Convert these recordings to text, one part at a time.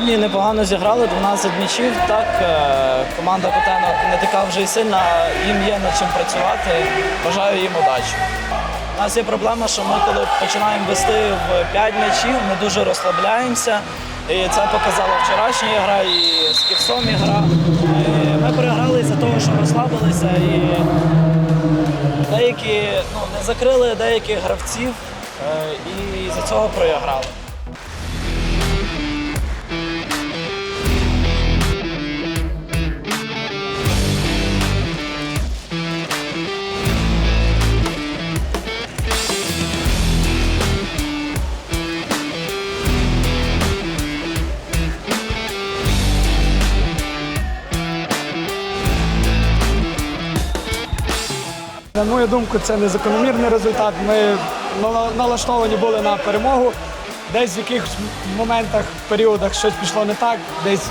непогано зіграли, 12 м'ячів. Так, е, команда Котенок не така вже й сильна, їм є над чим працювати. Бажаю їм удачі. У нас є проблема, що ми коли починаємо вести в 5 м'ячів, ми дуже розслабляємося. І це показала вчорашня гра і з Ківсом гра. Ми переграли за того, що розслабилися і деякі ну, не закрили деяких гравців е, і за цього програли. На мою думку, це незакономірний результат. Ми налаштовані були на перемогу. Десь в якихось моментах, періодах щось пішло не так. Десь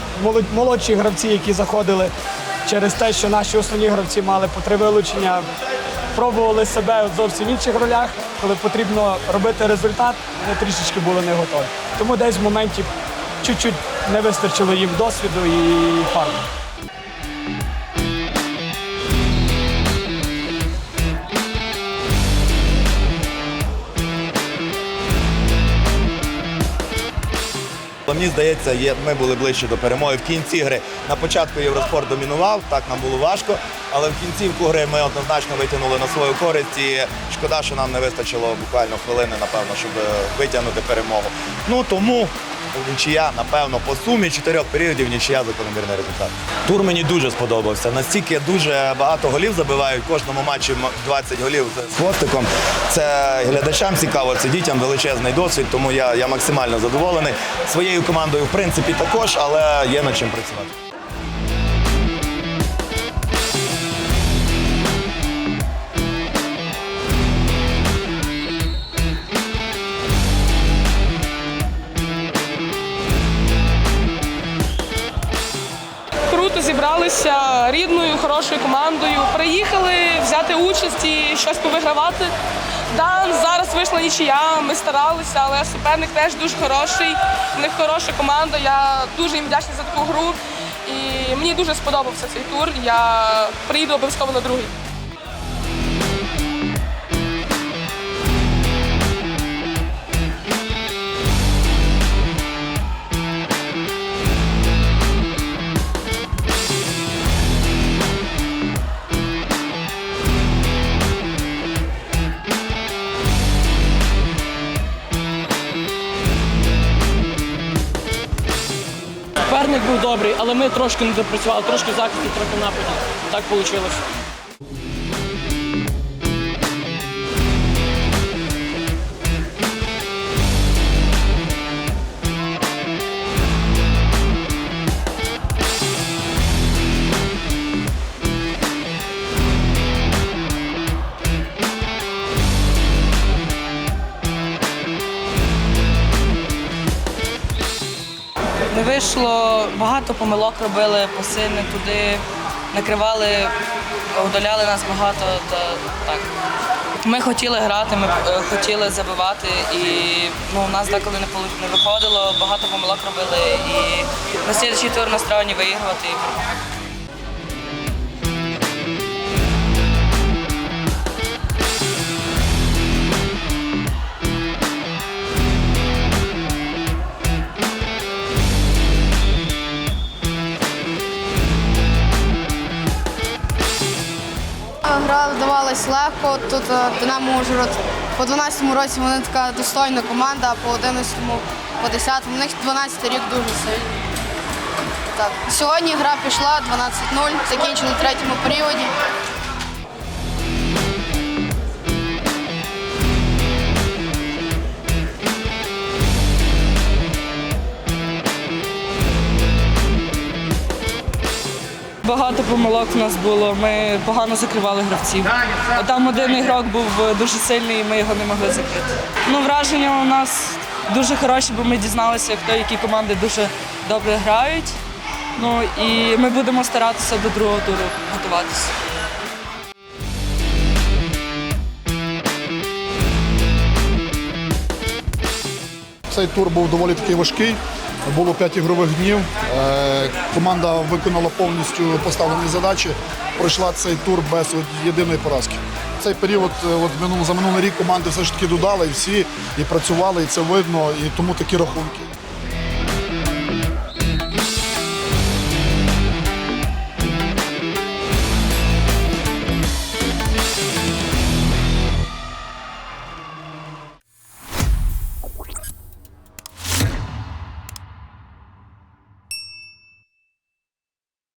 молодші гравці, які заходили через те, що наші основні гравці мали по три вилучення, пробували себе в зовсім інших ролях. Коли потрібно робити результат, вони трішечки були не готові. Тому десь в моменті чуть-чуть не вистачило їм досвіду і фарбу. Мені здається, ми були ближче до перемоги. В кінці гри на початку Євроспорт домінував, так нам було важко, але в кінцівку гри ми однозначно витягнули на свою користь. І шкода, що нам не вистачило буквально хвилини, напевно, щоб е, витягнути перемогу. Ну тому нічия, напевно, по сумі чотирьох періодів нічия закономірний результат. Тур мені дуже сподобався. Настільки дуже багато голів забивають кожному матчі м- 20 голів з хвостиком. Це глядачам цікаво, це дітям величезний досвід, тому я, я максимально задоволений. Своєю командою, в принципі, також, але є над чим працювати. Круто зібралися рідною, хорошою командою. Приїхали взяти участь і щось повигравати. Да, зараз вийшла нічия, ми старалися, але суперник теж дуже хороший. В них хороша команда. Я дуже їм вдячна за таку гру. І мені дуже сподобався цей тур. Я приїду обов'язково на другий. Суперник був добрий, але ми трошки не допрацювали, трошки в захисті, трохи в. Так вийшло. Вийшло, багато помилок робили, паси туди, накривали, удаляли нас багато. Та, так. Ми хотіли грати, ми е, хотіли забивати, і ну, у нас деколи не, виходило, багато помилок робили. І на слідчий тур страні виігрувати і перемагати. Гра вдавалась легко. Тут е, Динамо Ужгород по 12-му році вони така достойна команда, а по 11-му, по 10-му. У них 12 рік дуже сильний. Так. Сьогодні гра пішла 12-0, закінчили в третьому періоді. Помилок у нас було. Ми погано закривали гравців. Там один ігрок був дуже сильний, і ми його не могли закрити. Ну, враження у нас дуже хороші, бо ми дізналися, хто які команди дуже добре грають. Ну і ми будемо старатися до другого туру готуватися. Цей тур був доволі такий важкий. Було 5 ігрових днів. Е, Команда виконала повністю поставлені задачі, пройшла цей тур без єдиної поразки. Цей період, е, от минуло- за минулий рік команди все ж таки додали і всі і працювали, і це видно, і тому такі рахунки.